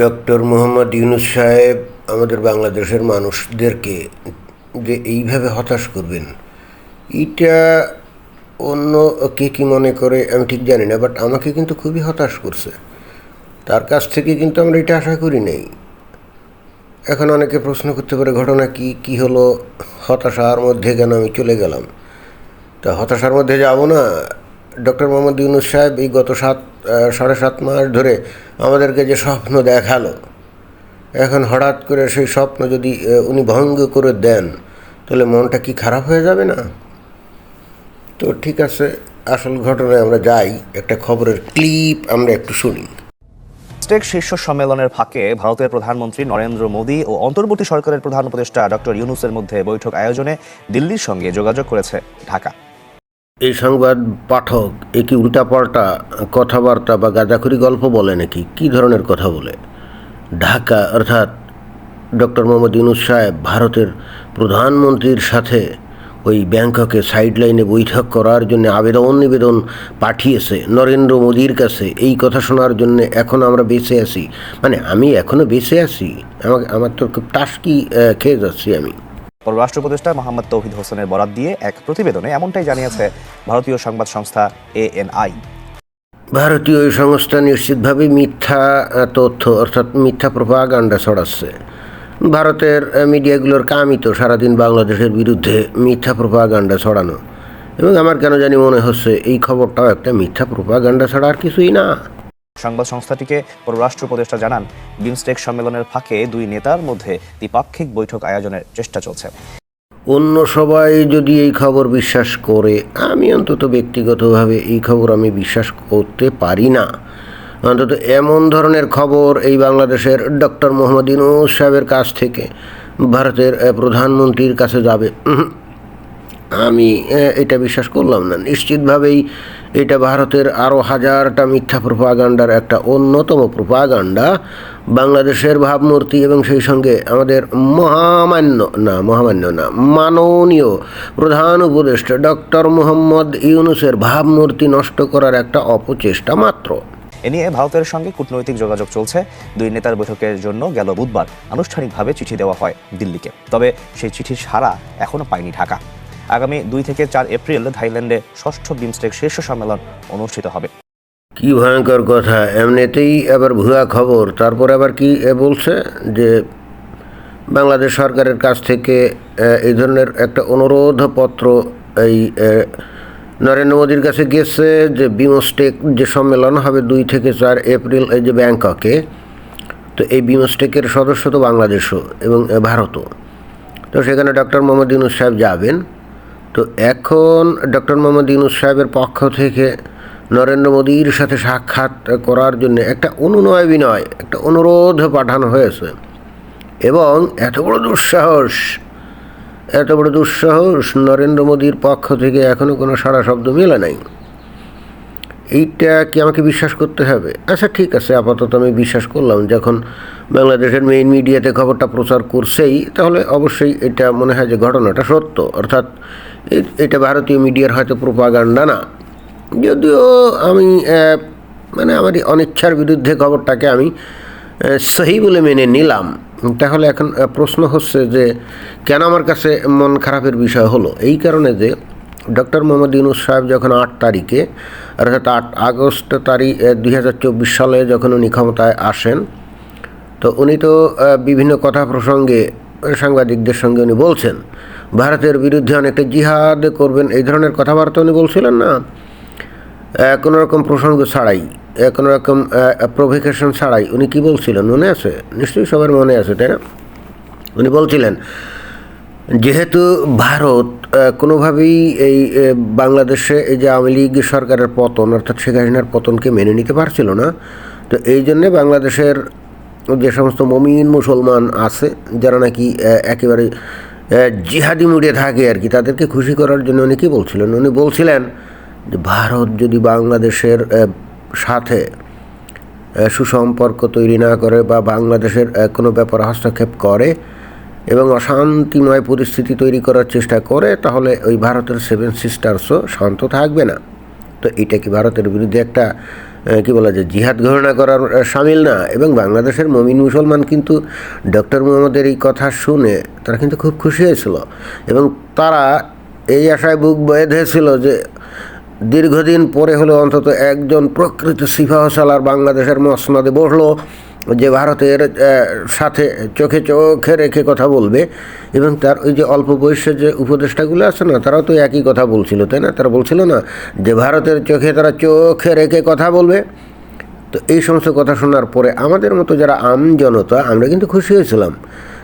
Doctor Mohammad Yunus সাহেব আমাদের বাংলাদেশের মানুষদেরকে যে এইভাবে হতাশ করবেন, এটা অন্য কে কী মনে করে আমি ঠিক জানি না বাট আমাকে কিন্তু খুবই হতাশ করছে। তার কাছ থেকে কিন্তু আমরা এটা আশা করি নাই। এখন অনেকে প্রশ্ন করতে পারে, ঘটনা কি কি হলো? হতাশার মধ্যে কেন আমি চলে গেলাম? তা হতাশার মধ্যে যাব না। ডক্টর মোহাম্মদ ইউনুস সাহেব এই গত সাত সাড়ে সাত মাস ধরে আমাদেরকে যে স্বপ্ন দেখাল, এখন হঠাৎ করে সেই স্বপ্ন যদি উনি ভঙ্গ করে দেন, তাহলে মনটা কি খারাপ হয়ে যাবে না? তো ঠিক আছে, আসল ঘটনায় আমরা যাই, একটা খবরের ক্লিপ আমরা একটু শুনি। স্টেক শীর্ষ সম্মেলনের ফাঁকে ভারতের প্রধানমন্ত্রী নরেন্দ্র মোদী ও অন্তর্বর্তী সরকারের প্রধান উপদেষ্টা ডক্টর ইউনুসের মধ্যে বৈঠক আয়োজনে দিল্লির সঙ্গে যোগাযোগ করেছে ঢাকা। এই সংবাদ পাঠক এ কি উল্টাপাল্টা কথাবার্তা বা গাঁজাখুরি গল্প বলে নাকি? কি ধরনের কথা বলে? ঢাকা, অর্থাৎ ডক্টর মোহাম্মদ ইউনুস সাহেব ভারতের প্রধানমন্ত্রীর সাথে ওই ব্যাংককে সাইড লাইনে বৈঠক করার জন্য আবেদন নিবেদন পাঠিয়েছে নরেন্দ্র মোদীর কাছে। এই কথা শোনার জন্য এখন আমরা বেঁচে আছি। মানে আমি এখনও বেঁচে আছি? আমাকে, আমার তো খুব টাস্কি খেয়ে যাচ্ছি আমি। পররাষ্ট্র উপদেষ্টা মোহাম্মদ তৌহিদ হোসেনের বরাত দিয়ে এক প্রতিবেদনে এমনটাই জানিয়েছে ভারতীয় সংবাদ সংস্থা এএনআই। ভারতীয় এই সংস্থা নিশ্চিতভাবে মিথ্যা তথ্য, অর্থাৎ মিথ্যা প্রপাগান্ডা ছড়াচ্ছে। ভারতের মিডিয়াগুলোর কামই তো সারাদিন বাংলাদেশের বিরুদ্ধে মিথ্যা প্রপাগান্ডা ছড়ানো। এবং আমার কেন জানি মনে হচ্ছে এই খবরটাও একটা মিথ্যা প্রপাগান্ডা ছাড়া আর কিছুই না। সংবাদ সংস্থাটিকে পররাষ্ট্র উপদেষ্টা জানান, বিমস্টেক সম্মেলনের ফাঁকে দুই নেতার মধ্যে দ্বিপাক্ষিক বৈঠক আয়োজনের চেষ্টা চলছে। অন্য সবাই যদি এই খবর বিশ্বাস করে, আমি অন্তত ব্যক্তিগতভাবে এই খবর আমি বিশ্বাস করতে পারি না। অন্তত এমন ধরনের খবর এই বাংলাদেশের ডক্টর মোহাম্মদ ইউনুস সাহেবের কাছ থেকে ভারতের প্রধানমন্ত্রীর কাছে যাবে। আমি এটা বিশ্বাস করলাম না। নিশ্চিতভাবেই এটা ভারতের আরও হাজারটা মিথ্যা প্রোপাগান্ডার একটা অন্যতম প্রোপাগান্ডা। বাংলাদেশের ভাবমূর্তি এবং সেই সঙ্গে আমাদের মহামান্য, না মহামান্য না, মাননীয় প্রধান উপদেষ্টা ডক্টর মোহাম্মদ ইউনুসের ভাবমূর্তি নষ্ট করার একটা অপচেষ্টা মাত্র। এ নিয়ে ভারতের সঙ্গে কূটনৈতিক যোগাযোগ চলছে। দুই নেতার বৈঠকের জন্য গেল বুধবার আনুষ্ঠানিকভাবে চিঠি দেওয়া হয় দিল্লিকে। তবে সেই চিঠির সাড়া এখনও পায়নি ঢাকা। আগামী দুই থেকে চার এপ্রিল থাইল্যান্ডে ষষ্ঠ বিমস্টেক শীর্ষ সম্মেলন অনুষ্ঠিত হবে। কি ভয়ঙ্কর কথা, এমনিতেই আবার ভুয়া খবর। তারপর আবার কি বলছে যে বাংলাদেশ সরকারের কাছ থেকে এই ধরনের একটা অনুরোধ পত্র এই নরেন্দ্র মোদীর কাছে গেছে যে বিমস্টেক যে সম্মেলন হবে দুই থেকে চার এপ্রিল এই যে ব্যাংককে, তো এই বিমস্টেকের সদস্য তো বাংলাদেশও এবং ভারতও। তো সেখানে ডক্টর মোহাম্মদ ইউনুস সাহেব যাবেন। তো এখন ডক্টর মোহাম্মদ ইউনুস সাহেবের পক্ষ থেকে নরেন্দ্র মোদীর সাথে সাক্ষাৎ করার জন্য একটা অনুনয় বিনয়, একটা অনুরোধ পাঠানো হয়েছে। এবং এত বড় দুঃসাহস, এত বড় দুঃসাহস নরেন্দ্র মোদীর পক্ষ থেকে এখনও কোনো সাড়া শব্দ মেলে নাই। এইটা কি আমাকে বিশ্বাস করতে হবে? আচ্ছা ঠিক আছে, আপাতত আমি বিশ্বাস করলাম, যখন বাংলাদেশের মেইন মিডিয়াতে খবরটা প্রচার করছেই, তাহলে অবশ্যই এটা মনে হয় যে ঘটনাটা সত্য। অর্থাৎ এটা ভারতীয় মিডিয়ার হয়তো প্রোপাগান্ডা না। যদিও আমি মানে আমার অনিচ্ছার বিরুদ্ধে খবরটাকে আমি সহি বলে মেনে নিলাম। তাহলে এখন প্রশ্ন হচ্ছে যে, কেন আমার কাছে মন খারাপের বিষয় হলো? এই কারণে যে, ডক্টর মোহাম্মদ ইউনুস সাহেব যখন আট তারিখে, অর্থাৎ আট আগস্ট তারিখ দুই হাজার চব্বিশ সালে যখন উনি ক্ষমতায় আসেন, তো উনি তো বিভিন্ন কথা প্রসঙ্গে সাংবাদিকদের সঙ্গে উনি বলছেন, ভারতের বিরুদ্ধে অনেকটা জিহাদ করবেন, এই ধরনের কথাবার্তা উনি বলছিলেন না। কোনো রকম প্রসঙ্গ ছাড়াই কোনো রকম প্রভোকেশন ছাড়াই উনি কি বলছিলেন মনে আছে? নিশ্চয়ই সবার মনে আছে, তাই না? উনি বলছিলেন, যেহেতু ভারত কোনোভাবেই এই বাংলাদেশে এই যে আওয়ামী লীগ সরকারের পতন, অর্থাৎ শেখ হাসিনার পতনকে মেনে নিতে পারছিল না, তো এই জন্যে বাংলাদেশের যে সমস্ত মমিন মুসলমান আছে, যারা নাকি একেবারে জিহাদি মুডে থাকে আর কি, তাদেরকে খুশি করার জন্য উনি কী বলছিলেন? উনি বলছিলেন যে ভারত যদি বাংলাদেশের সাথে সুসম্পর্ক তৈরি না করে বা বাংলাদেশের কোনো ব্যাপারে হস্তক্ষেপ করে এবং অশান্তিময় পরিস্থিতি তৈরি করার চেষ্টা করে, তাহলে ওই ভারতের সেভেন সিস্টার্সও শান্ত থাকবে না। তো এটা কি ভারতের বিরুদ্ধে একটা কি বলা যায়, জিহাদ ঘোষণা করার সামিল না। এবং বাংলাদেশের মমিন মুসলমান কিন্তু ডক্টর মোহাম্মদের এই কথা শুনে তারা কিন্তু খুব খুশি হয়েছিল। এবং তারা এই আশায় বুক বেঁধেছিল যে দীর্ঘদিন পরে হলো অন্তত একজন প্রকৃত সিফাহসালার বাংলাদেশের মসনদে বসল। যে ভারতের সাথে চোখে চোখে রেখে কথা বলবে এবং তার ওই যে অল্প বয়সের যে উপদেষ্টাগুলো আছে না, তারাও তো একই কথা বলছিল, তাই না? তারা বলছিল না যে ভারতের চোখে তারা চোখে রেখে কথা বলবে। তো এই সমস্ত কথা শোনার পরে আমাদের মতো যারা আম জনতা, আমরা কিন্তু খুশি হয়েছিলাম।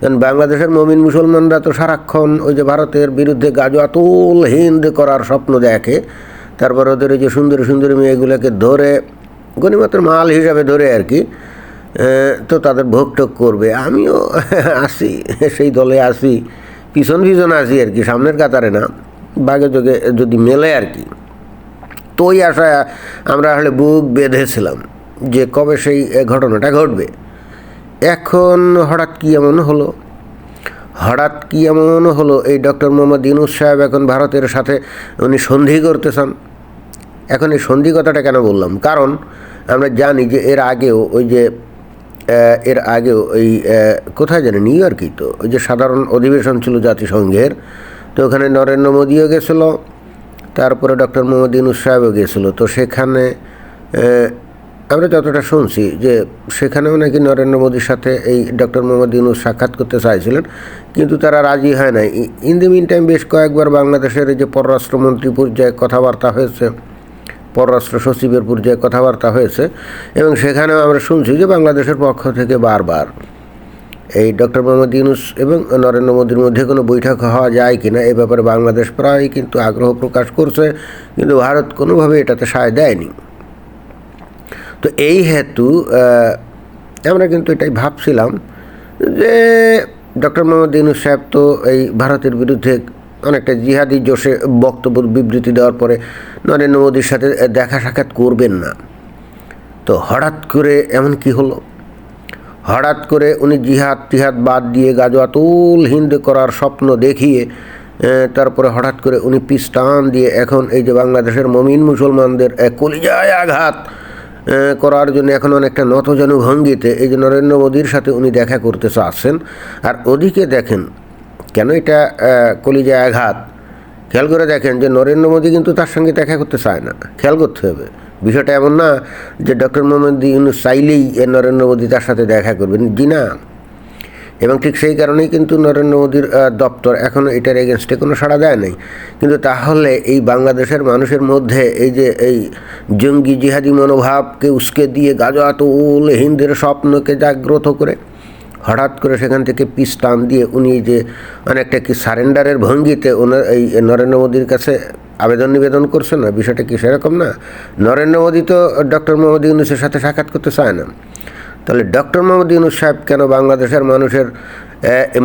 কারণ বাংলাদেশের মমিন মুসলমানরা তো সারাক্ষণ ওই যে ভারতের বিরুদ্ধে গাজো আতুল হিন্দ করার স্বপ্ন দেখে। তারপর ওদের ওই যে সুন্দর সুন্দর মেয়েগুলোকে ধরে, গণিমাত্র মাল হিসাবে ধরে আর কি। তো তাদের ভোগ টোগ করবে। আমিও আসি, সেই দলে আসি, পিছন পিছন আসি আর কি, সামনের কাতারে না বাঘে যোগে যদি মেলে আর কি। তো ওই আশায় আমরা আসলে বুক বেঁধেছিলাম যে কবে সেই ঘটনাটা ঘটবে। এখন হঠাৎ কি এমন হলো? হঠাৎ কি এমন হলো? এই ডক্টর মোহাম্মদ ইনুস সাহেব এখন ভারতের সাথে উনি সন্ধি করতেছেন। এখন এই সন্ধি কথাটা কেন বললাম? কারণ আমরা জানি যে এর আগেও ওই যে এর আগেও ওই কোথায় জানি, নিউ ইয়র্কই তো, ওই যে সাধারণ অধিবেশন ছিল জাতিসংঘের, তো ওখানে নরেন্দ্র মোদীও গেছিল, তারপরে ডক্টর মোহাম্মদ ইউনুস সাহেবও গিয়েছিল তো সেখানে আমরা যতটা শুনছি যে সেখানেও নাকি নরেন্দ্র মোদীর সাথে এই ডক্টর মোহাম্মদ ইউনুস সাক্ষাৎ করতে চাইছিলেন, কিন্তু তারা রাজি হয় নাই। ইন দি মিন টাইম বেশ কয়েকবার বাংলাদেশের এই যে পররাষ্ট্রমন্ত্রী পর্যায়ে কথাবার্তা হয়েছে পররাষ্ট্র সচিবের পর্যায়ে কথাবার্তা হয়েছে, এবং সেখানেও আমরা শুনছি যে বাংলাদেশের পক্ষ থেকে বারবার এই ডক্টর মোহাম্মদ ইউনুস এবং নরেন্দ্র মোদীর মধ্যে কোনো বৈঠক হওয়া যায় কিনা, এ ব্যাপারে বাংলাদেশ প্রায় কিন্তু আগ্রহ প্রকাশ করছে, কিন্তু ভারত কোনোভাবে এটাতে সায় দেয়নি। তো এই হেতু আমরা কিন্তু এটাই ভাবছিলাম যে ডক্টর মোহাম্মদ ইউনুস সাহেব তো এই ভারতের বিরুদ্ধে অনেকটা জিহাদি জোশে বক্তব্য বিবৃতি দেওয়ার পরে নরেন্দ্র মোদীর সাথে দেখা সাক্ষাৎ করবেন না। তো হঠাৎ করে এমন কি হলো? হঠাৎ করে উনি জিহাদ টিহাদ বাদ দিয়ে গাজো আতুল হিন্দ করার স্বপ্ন দেখিয়ে তারপরে হঠাৎ করে উনি পিস্টান দিয়ে এখন এই যে বাংলাদেশের মমিন মুসলমানদের এক কলিজায় আঘাত করার জন্য এখন অনেকটা নতজানু ভঙ্গিতে এই যে নরেন্দ্র মোদীর সাথে উনি দেখা করতে চাচ্ছেন। আর ওদিকে দেখেন কেন এটা কলিজায় আঘাত? খেয়াল করে দেখেন যে নরেন্দ্র মোদী কিন্তু তার সঙ্গে দেখা করতে চায় না। খেয়াল করতে হবে। বিষয়টা এমন না যে ডক্টর মোহাম্মদ ইউনুস চাইলেই নরেন্দ্র মোদী তার সাথে দেখা করবেন। জি না। এবং ঠিক সেই কারণেই কিন্তু নরেন্দ্র মোদীর দপ্তর এখনও এটার এগেনস্টে কোনো সাড়া দেয় নাই। কিন্তু তাহলে এই বাংলাদেশের মানুষের মধ্যে এই যে, এই জঙ্গি জিহাদি মনোভাবকে উস্কে দিয়ে গাজাতুল হিন্দের স্বপ্নকে জাগ্রত করে হঠাৎ করে সেখান থেকে পিস টান দিয়ে উনি যে অনেকটা কি সারেন্ডারের ভঙ্গিতে ওনার এই নরেন্দ্র মোদীর কাছে আবেদন নিবেদন করছেন না? বিষয়টা কি সেরকম না? নরেন্দ্র মোদী তো ডক্টর মোহাম্মদ ইউনুসের সাথে সাক্ষাৎ করতে চায় না। তাহলে ডক্টর মোহাম্মদ ইউনুস সাহেব কেন বাংলাদেশের মানুষের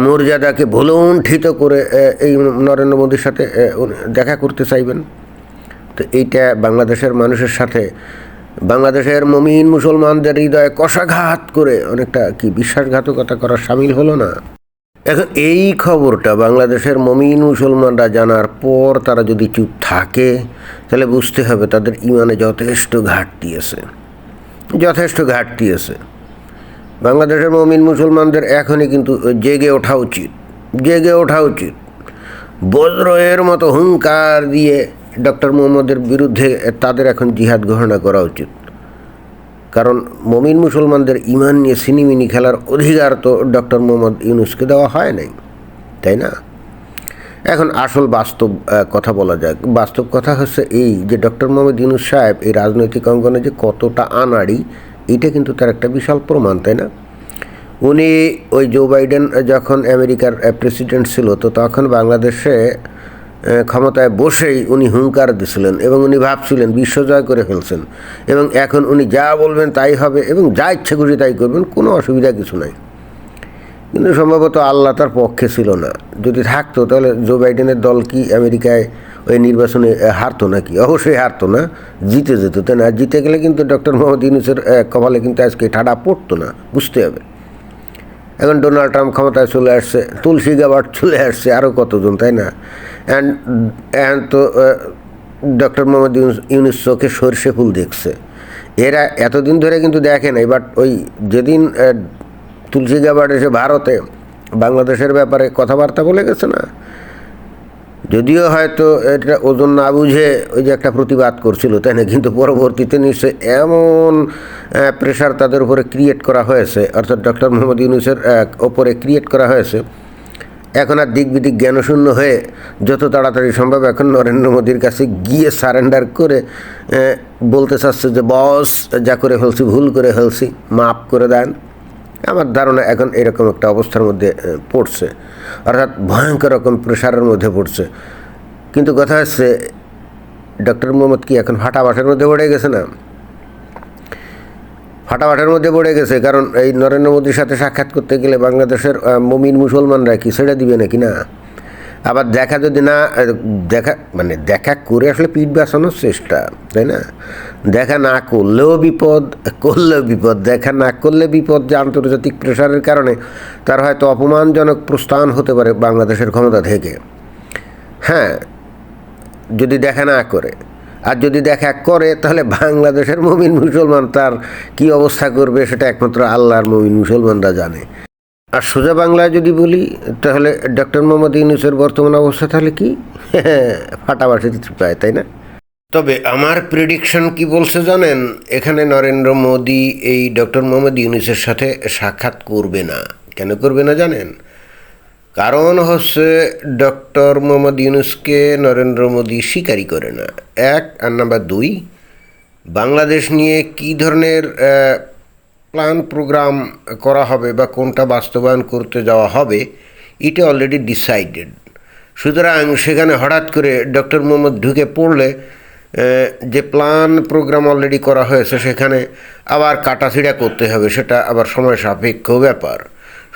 মর্যাদাকে ভুলুণ্ঠিত করে এই নরেন্দ্র মোদীর সাথে দেখা করতে চাইবেন? তো এইটা বাংলাদেশের মানুষের সাথে বাংলাদেশের মমিন মুসলমানদের হৃদয়ে কষাঘাত করে অনেকটা কি বিশ্বাসঘাতকতা করার সামিল হলো না। এখন এই খবরটা বাংলাদেশের মমিন মুসলমানরা জানার পর তারা যদি চুপ থাকে, তাহলে বুঝতে হবে তাদের ইমানে যথেষ্ট ঘাটতি আছে। যথেষ্ট ঘাটতি আছে। বাংলাদেশের মমিন মুসলমানদের এখনই কিন্তু জেগে ওঠা উচিত, জেগে ওঠা উচিত। বজ্রয়ের মতো হুঙ্কার দিয়ে ডক্টর মোহাম্মদের বিরুদ্ধে তাদের এখন জিহাদ ঘোষণা করা উচিত। কারণ মমিন মুসলমানদের ইমান নিয়ে সিনিমিনি খেলার অধিকার তো ডক্টর মোহাম্মদ ইউনুসকে দেওয়া হয় নাই, তাই না? এখন আসল বাস্তব কথা বলা যাক। বাস্তব কথা হচ্ছে এই যে ডক্টর মোহাম্মদ ইউনুস সাহেব এই রাজনৈতিক অঙ্গনে যে কতটা আনাড়ি, এটা কিন্তু তার একটা বিশাল প্রমাণ, তাই না? উনি ওই জো বাইডেন যখন আমেরিকার প্রেসিডেন্ট ছিল, তো তখন বাংলাদেশে ক্ষমতায় বসেই উনি হুঙ্কার দিছিলেন এবং উনি ভাবছিলেন বিশ্বজয় করে ফেলছেন। এবং এখন উনি যা বলবেন তাই হবে এবং যা ইচ্ছে খুশি তাই করবেন, কোনো অসুবিধা কিছু নাই। কিন্তু সম্ভবত আল্লাহ তার পক্ষে ছিল না। যদি থাকতো, তাহলে জো বাইডেনের দল কি আমেরিকায় ওই নির্বাচনে হারতো নাকি? অবশ্যই হারতো না। জিতে যেত, তাই না? জিতে গেলে কিন্তু ডক্টর মোহাম্মদ ইউনুসের কপালে কিন্তু আজকে ঠাডা পড়তো না, বুঝতে হবে। এখন ডোনাল্ড ট্রাম্প ক্ষমতায় চলে আসছে, তুলসী গাবার চলে আসছে আরও কতজন, তাই না? অ্যান্ড অ্যান্ড তো ডক্টর মোহাম্মদ ইউনুস চোখে সর্ষে ফুল দেখছে। এরা এতদিন ধরে কিন্তু দেখে নাই বাট ওই যেদিন তুলসী গাবার্ড এসে ভারতে, বাংলাদেশের ব্যাপারে কথাবার্তা বলে গেছে না, যদিও হয়তো এটা ওজন না বুঝে ওই যে একটা প্রতিবাদ করছিল, তাই না? কিন্তু পরবর্তীতে নিশ্চয় এমন প্রেশার তাদের উপরে ক্রিয়েট করা হয়েছে, অর্থাৎ ডক্টর মোহাম্মদ ইউনুসের ওপরে ক্রিয়েট করা হয়েছে। এখন আর দিক বিদিক জ্ঞানশূন্য হয়ে যত তাড়াতাড়ি সম্ভব এখন নরেন্দ্র মোদীর কাছে গিয়ে সারেন্ডার করে বলতে চাচ্ছে যে, বস, যা করে ফেলছি, ভুল করে ফেলছি, মাফ করে দেন। আমার ধারণা এখন এরকম একটা অবস্থার মধ্যে পড়ছে। অর্থাৎ ভয়ঙ্কর রকম প্রেশারের মধ্যে পড়ছে। কিন্তু কথা হচ্ছে, ডক্টর মোহাম্মদ কি এখন ফাটাবাসের মধ্যে পড়ে গেছে না? ফাটাফাটের মধ্যে পড়ে গেছে, কারণ এই নরেন্দ্র মোদীর সাথে সাক্ষাৎ করতে গেলে বাংলাদেশের মমিন মুসলমানরা কি ছেড়ে দিবে নাকি না? আবার দেখা যদি না দেখা মানে দেখা করে আসলে পিঠ বাঁচানোর চেষ্টা, তাই না? দেখা না করলেও বিপদ করলেও বিপদ, দেখা না করলে বিপদ যে আন্তর্জাতিক প্রেশারের কারণে, তার হয়তো অপমানজনক প্রস্থান হতে পারে বাংলাদেশের ক্ষমতা থেকে। হ্যাঁ যদি দেখা না করে আর যদি দেখা করে, তাহলে বাংলাদেশের মমিন মুসলমান তার কি অবস্থা করবে সেটা একমাত্র আল্লাহর মমিন মুসলমানরা জানে। আর সোজা বাংলায় যদি বলি, তাহলে ডক্টর মোহাম্মদ ইউনুসের বর্তমান অবস্থা তাহলে কি? ফাটাবাসিতে পায়, তাই না? তবে আমার প্রেডিকশন কি বলছে জানেন? এখানে নরেন্দ্র মোদী এই ডক্টর মোহাম্মদ ইউনুসের সাথে সাক্ষাৎ করবে না। কেন করবে না জানেন? কারণ হচ্ছে ডক্টর মোহাম্মদ ইউনুসকে নরেন্দ্র মোদী স্বীকারই করে না। এক আর নাম্বার দুই, বাংলাদেশ নিয়ে কী ধরনের প্ল্যান প্রোগ্রাম করা হবে বা কোনটা বাস্তবায়ন করতে যাওয়া হবে, এটা অলরেডি ডিসাইডেড সুতরাং সেখানে হঠাৎ করে ডক্টর মোহাম্মদ ঢুকে পড়লে যে প্ল্যান প্রোগ্রাম অলরেডি করা হয়েছে, সেখানে আবার কাটাছিড়া করতে হবে, সেটা আবার সময় সাপেক্ষ ব্যাপার।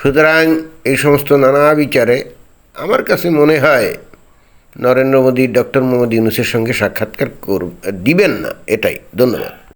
সুতরাং এই সমস্ত নানা বিচারে আমার কাছে মনে হয় নরেন্দ্র মোদী, ডক্টর মোহাম্মদ ইউনুসের সঙ্গে সাক্ষাৎকার কর দিবেন না, এটাই। ধন্যবাদ।